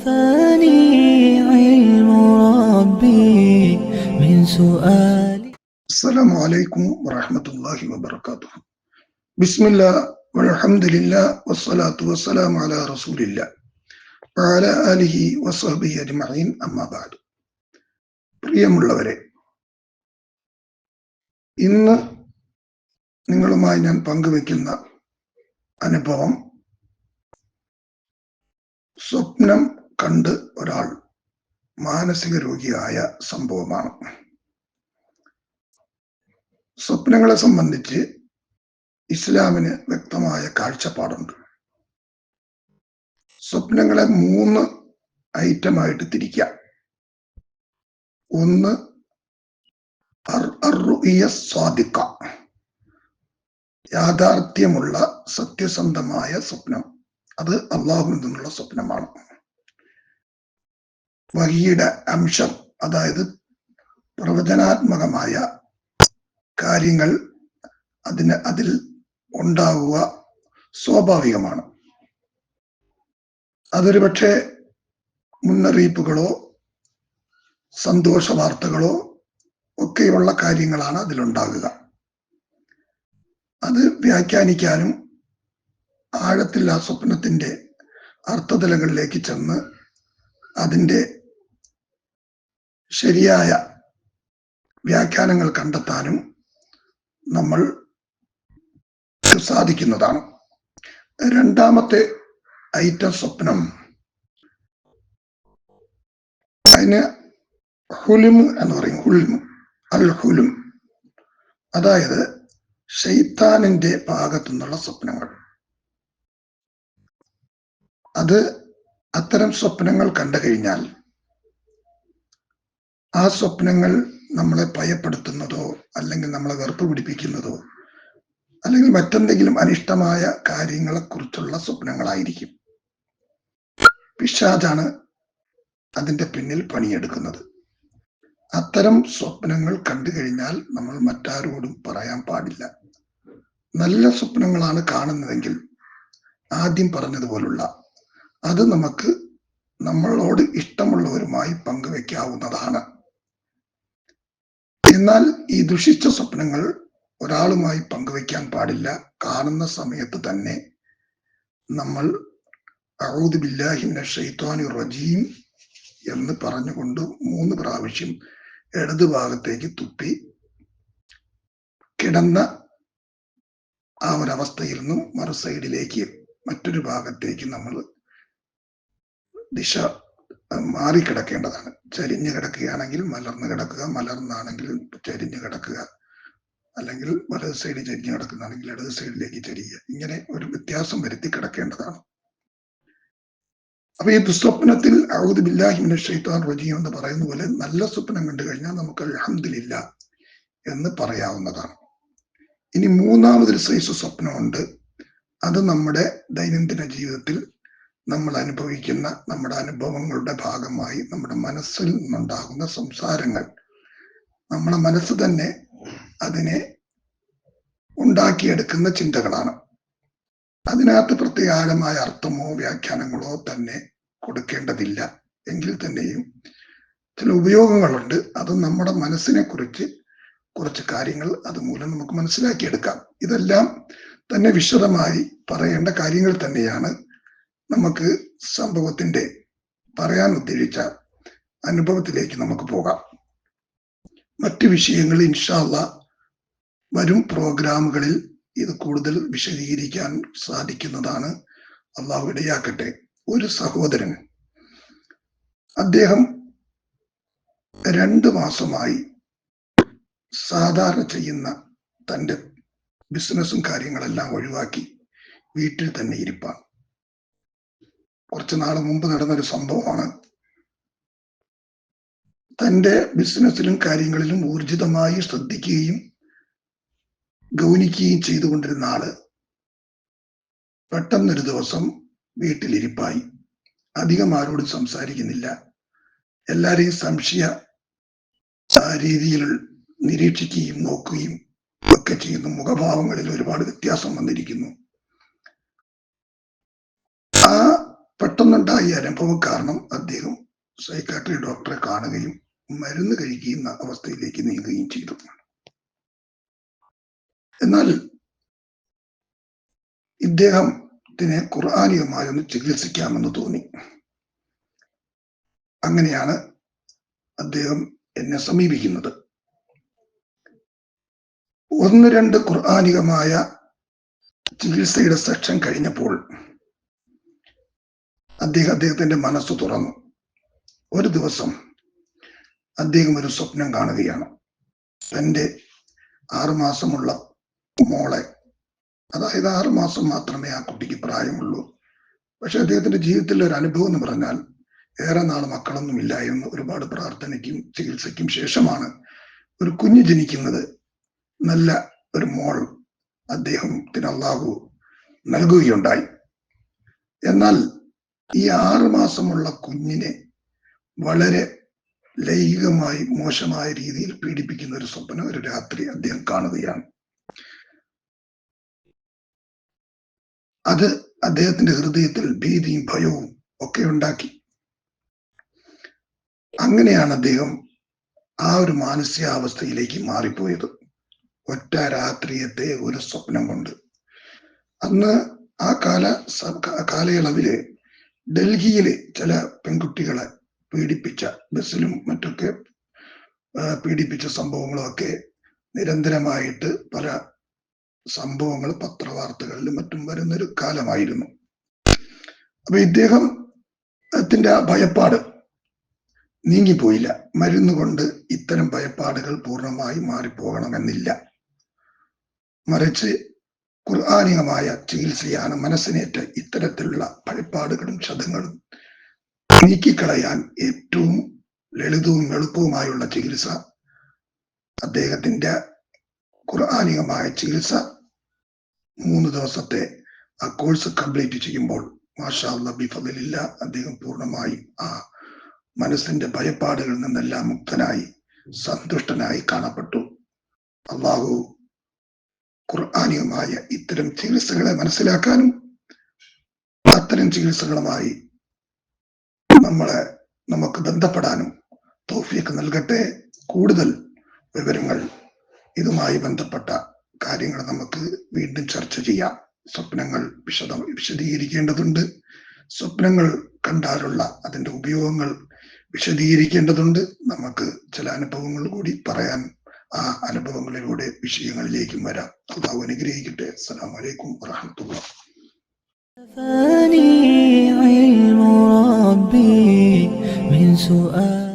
كفاني علم ربي من سؤالي السلام عليكم ورحمة الله وبركاته بسم الله والحمد لله والصلاة والسلام على رسول الله وعلى آله وصحبه أجمعين أما بعد പ്രിയമുള്ളവരെ ഇന്ന് നിങ്ങളുമായി ഞാൻ പങ്കുവെക്കുന്ന അനുഭവം സ്വപ്നം കണ്ട് ഒരാൾ മാനസിക രോഗിയായ സംഭവമാണ്. സ്വപ്നങ്ങളെ സംബന്ധിച്ച് ഇസ്ലാമിന് വ്യക്തമായ കാഴ്ചപ്പാടുണ്ട്. സ്വപ്നങ്ങളെ മൂന്ന് ഐറ്റമായിട്ട് തിരിക്കാം ഒന്ന് സ്വാദിക്ക. യാഥാർത്ഥ്യമുള്ള സത്യസന്ധമായ സ്വപ്നം. അത് അള്ളാഹുവിൽ നിന്നുള്ള സ്വപ്നമാണ്. വഹിയുടെ അംശം അതായത് പ്രവചനാത്മകമായ കാര്യങ്ങൾ അതിന് അതിൽ ഉണ്ടാവുക സ്വാഭാവികമാണ്. അതൊരു പക്ഷേ മുന്നറിയിപ്പുകളോ സന്തോഷ വാർത്തകളോ ഒക്കെയുള്ള കാര്യങ്ങളാണ് അതിലുണ്ടാകുക. അത് വ്യാഖ്യാനിക്കാനും ആഴത്തിൽ ആ സ്വപ്നത്തിന്റെ അർത്ഥതലങ്ങളിലേക്ക് ചെന്ന് അതിന്റെ ശരിയായ വ്യാഖ്യാനങ്ങൾ കണ്ടെത്താനും നമ്മൾ സാധിക്കുന്നതാണ്. രണ്ടാമത്തെ ഐറ്റം സ്വപ്നം. അതിന് ഹുലിം എന്ന് പറയും. ഹുലിം അൽ ഹുലിം അതായത് ഷെയ്ത്താനിന്റെ ഭാഗത്തു നിന്നുള്ള സ്വപ്നങ്ങൾ. അത് അത്തരം സ്വപ്നങ്ങൾ കണ്ടു കഴിഞ്ഞാൽ ആ സ്വപ്നങ്ങൾ നമ്മളെ ഭയപ്പെടുത്തുന്നതോ അല്ലെങ്കിൽ നമ്മളെ വെറുപ്പ് പിടിപ്പിക്കുന്നതോ അല്ലെങ്കിൽ മറ്റെന്തെങ്കിലും അനിഷ്ടമായ കാര്യങ്ങളെ കുറിച്ചുള്ള സ്വപ്നങ്ങളായിരിക്കും. പിശാജാണ് അതിന്റെ പിന്നിൽ പണിയെടുക്കുന്നത്. അത്തരം സ്വപ്നങ്ങൾ കണ്ടു കഴിഞ്ഞാൽ നമ്മൾ മറ്റാരോടും പറയാൻ പാടില്ല. നല്ല സ്വപ്നങ്ങളാണ് കാണുന്നതെങ്കിൽ ആദ്യം പറഞ്ഞതുപോലുള്ള അത് നമുക്ക് നമ്മളോട് ഇഷ്ടമുള്ളവരുമായി പങ്കുവെക്കാവുന്നതാണ്. എന്നാൽ ഈ ദുഷിച്ച സ്വപ്നങ്ങൾ ഒരാളുമായി പങ്കുവെക്കാൻ പാടില്ല. കാണുന്ന സമയത്ത് തന്നെ നമ്മൾ റജീം എന്ന് പറഞ്ഞുകൊണ്ട് മൂന്ന് പ്രാവശ്യം ഇടതു ഭാഗത്തേക്ക് തുപ്പി കിടന്ന ആ ഒരവസ്ഥയിൽ നിന്നും മറു സൈഡിലേക്ക് മറ്റൊരു ഭാഗത്തേക്ക് നമ്മൾ ദിശ മാറി മാറിക്കിടക്കേണ്ടതാണ്. ചരിഞ്ഞു കിടക്കുകയാണെങ്കിൽ മലർന്ന് കിടക്കുക മലർന്നാണെങ്കിൽ ചരിഞ്ഞു കിടക്കുക. അല്ലെങ്കിൽ വലത് സൈഡിൽ ചരിഞ്ഞു കിടക്കുന്നതാണെങ്കിൽ ഇടത് സൈഡിലേക്ക് ചരിയുക. ഇങ്ങനെ ഒരു വ്യത്യാസം വരുത്തി കിടക്കേണ്ടതാണ്. അപ്പൊ ഈ ദുസ്വപ്നത്തിൽ റജീം എന്ന് പറയുന്ന പോലെ നല്ല സ്വപ്നം കണ്ടു കഴിഞ്ഞാൽ നമുക്ക് അൽഹംദുലില്ല എന്ന് പറയാവുന്നതാണ്. ഇനി മൂന്നാമതൊരു സൈസ് സ്വപ്നമുണ്ട്. അത് നമ്മുടെ ദൈനംദിന ജീവിതത്തിൽ നമ്മൾ അനുഭവിക്കുന്ന നമ്മുടെ അനുഭവങ്ങളുടെ ഭാഗമായി നമ്മുടെ മനസ്സിൽ നിന്നുണ്ടാകുന്ന സംസാരങ്ങൾ. നമ്മുടെ മനസ്സ് തന്നെ അതിനെ ഉണ്ടാക്കിയെടുക്കുന്ന ചിന്തകളാണ്. അതിനകത്ത് പ്രത്യേകമായ അർത്ഥമോ വ്യാഖ്യാനങ്ങളോ തന്നെ കൊടുക്കേണ്ടതില്ല. എങ്കിൽ തന്നെയും ചില ഉപയോഗങ്ങളുണ്ട്. അത് നമ്മുടെ മനസ്സിനെ കുറിച്ച് കുറച്ച് കാര്യങ്ങൾ അതുമൂലം നമുക്ക് മനസ്സിലാക്കിയെടുക്കാം. ഇതെല്ലാം തന്നെ വിശദമായി പറയേണ്ട കാര്യങ്ങൾ തന്നെയാണ് നമുക്ക് സംഭവത്തിന്റെ പറയാൻ ഉദ്ദേശിച്ച അനുഭവത്തിലേക്ക് നമുക്ക് പോകാം. മറ്റ് വിഷയങ്ങൾ ഇൻഷാല്ല വരും പ്രോഗ്രാമുകളിൽ ഇത് കൂടുതൽ വിശദീകരിക്കാൻ സാധിക്കുന്നതാണ്. അള്ളാഹു ഇടയാക്കട്ടെ. ഒരു സഹോദരൻ അദ്ദേഹം രണ്ട് മാസമായി സാധാരണ ചെയ്യുന്ന തന്റെ ബിസിനസ്സും കാര്യങ്ങളെല്ലാം ഒഴിവാക്കി വീട്ടിൽ തന്നെ ഇരിപ്പാണ്. കുറച്ചു നാൾ മുമ്പ് നടന്നൊരു സംഭവമാണ്. തന്റെ ബിസിനസ്സിലും കാര്യങ്ങളിലും ഊർജിതമായി ശ്രദ്ധിക്കുകയും ഗൗനിക്കുകയും ചെയ്തുകൊണ്ടിരുന്ന ആൾ പെട്ടെന്നൊരു ദിവസം വീട്ടിലിരിപ്പായി. അധികം ആരോടും സംസാരിക്കുന്നില്ല. എല്ലാരെയും സംശയ രീതിയിൽ നിരീക്ഷിക്കുകയും നോക്കുകയും ഒക്കെ ചെയ്യുന്നു മുഖഭാവങ്ങളിൽ ഒരുപാട് വ്യത്യാസം വന്നിരിക്കുന്നു ആ പെട്ടെന്നുണ്ടായ അനുഭവം കാരണം അദ്ദേഹം സൈക്കാട്രി ഡോക്ടറെ കാണുകയും മരുന്ന് കഴിക്കുന്ന അവസ്ഥയിലേക്ക് നീങ്ങുകയും ചെയ്തു. എന്നാൽ ഇദ്ദേഹത്തിന് ഖുർആാനികമായി ഒന്ന് ചികിത്സിക്കാമെന്ന് തോന്നി. അങ്ങനെയാണ് അദ്ദേഹം എന്നെ സമീപിക്കുന്നത്. ഒന്ന് രണ്ട് ഖുർആാനികമായ ചികിത്സയുടെ സെക്ഷൻ കഴിഞ്ഞപ്പോൾ അദ്ദേഹം അദ്ദേഹത്തിന്റെ മനസ്സ് തുറന്നു. ഒരു ദിവസം അദ്ദേഹം ഒരു സ്വപ്നം കാണുകയാണ്. തന്റെ ആറുമാസമുള്ള മോളെ അതായത് ആറുമാസം മാത്രമേ ആ കുട്ടിക്ക് പ്രായമുള്ളൂ. പക്ഷെ അദ്ദേഹത്തിന്റെ ജീവിതത്തിലെ ഒരു അനുഭവം എന്ന് പറഞ്ഞാൽ ഏറെ നാൾ മക്കളൊന്നും ഇല്ലായിരുന്നു ഒരുപാട് പ്രാർത്ഥനയ്ക്കും ചികിത്സയ്ക്കും ശേഷമാണ് ഒരു കുഞ്ഞ് ജനിക്കുന്നത് നല്ല ഒരു മോൾ അദ്ദേഹത്തിന് അള്ളാഹു നൽകുകയുണ്ടായി. എന്നാൽ ഈ ആറു മാസമുള്ള കുഞ്ഞിനെ വളരെ ലൈംഗികമായി മോശമായ രീതിയിൽ പീഡിപ്പിക്കുന്ന ഒരു സ്വപ്നം ഒരു രാത്രി അദ്ദേഹം കാണുകയാണ്. അത് അദ്ദേഹത്തിന്റെ ഹൃദയത്തിൽ ഭീതിയും ഭയവും ഒക്കെ ഉണ്ടാക്കി. അങ്ങനെയാണ് അദ്ദേഹം ആ ഒരു മാനസികാവസ്ഥയിലേക്ക് മാറിപ്പോയത്. ഒറ്റ രാത്രിയത്തെ ഒരു സ്വപ്നം കൊണ്ട്. അന്ന് ആ കാല കാലയളവിൽ ഡൽഹിയിൽ ചില പെൺകുട്ടികളെ പീഡിപ്പിച്ച ബസ്സിലും മറ്റൊക്കെ പീഡിപ്പിച്ച സംഭവങ്ങളൊക്കെ നിരന്തരമായിട്ട് പല സംഭവങ്ങൾ പത്രവാർത്തകളിലും മറ്റും വരുന്നൊരു കാലമായിരുന്നു. അപ്പൊ ഇദ്ദേഹത്തിന്റെ ആ ഭയപ്പാട് നീങ്ങിപ്പോയില്ല. മരുന്ന് കൊണ്ട് ഇത്തരം ഭയപ്പാടുകൾ പൂർണമായി മാറിപ്പോകണമെന്നില്ല. മറിച്ച് ഖുർആാനികമായ ചികിത്സയാണ് മനസ്സിനേറ്റ ഇത്തരത്തിലുള്ള പഴിപ്പാടുകളും ക്ഷതങ്ങളും നീക്കിക്കളയാൻ ഏറ്റവും ലളിതവും എളുപ്പവുമായുള്ള ചികിത്സ അദ്ദേഹത്തിന്റെ ഖുർആാനികമായ ചികിത്സ മൂന്ന് ദിവസത്തെ ആ കോഴ്സ് കംപ്ലീറ്റ് ചെയ്യുമ്പോൾ മാഷാ നബി ഫതിലില്ല അദ്ദേഹം പൂർണമായി ആ മനസ്സിന്റെ ഭയപ്പാടുകളിൽ നിന്നെല്ലാം മുക്തനായി സന്തുഷ്ടനായി കാണപ്പെട്ടു. അള്ളാഹു ഖുർആാനികമായ ഇത്തരം ചികിത്സകളെ മനസ്സിലാക്കാനും അത്തരം ചികിത്സകളുമായി നമ്മളെ നമുക്ക് ബന്ധപ്പെടാനും തോഫിയൊക്കെ നൽകട്ടെ. കൂടുതൽ വിവരങ്ങൾ ഇതുമായി ബന്ധപ്പെട്ട കാര്യങ്ങൾ നമുക്ക് വീണ്ടും ചർച്ച ചെയ്യാം. സ്വപ്നങ്ങൾ വിശദ വിശദീകരിക്കേണ്ടതുണ്ട്. സ്വപ്നങ്ങൾ കണ്ടാലുള്ള അതിന്റെ ഉപയോഗങ്ങൾ വിശദീകരിക്കേണ്ടതുണ്ട്. നമുക്ക് ചില അനുഭവങ്ങൾ കൂടി പറയാൻ ആ അനുഭവങ്ങളിലൂടെ വിഷയങ്ങളിലേക്കും വരാം അള്ളാഹു അനുഗ്രഹിക്കട്ടെ അസ്സലാമു അലൈക്കും വറഹമത്തുള്ള كفاني علم ربي من سؤال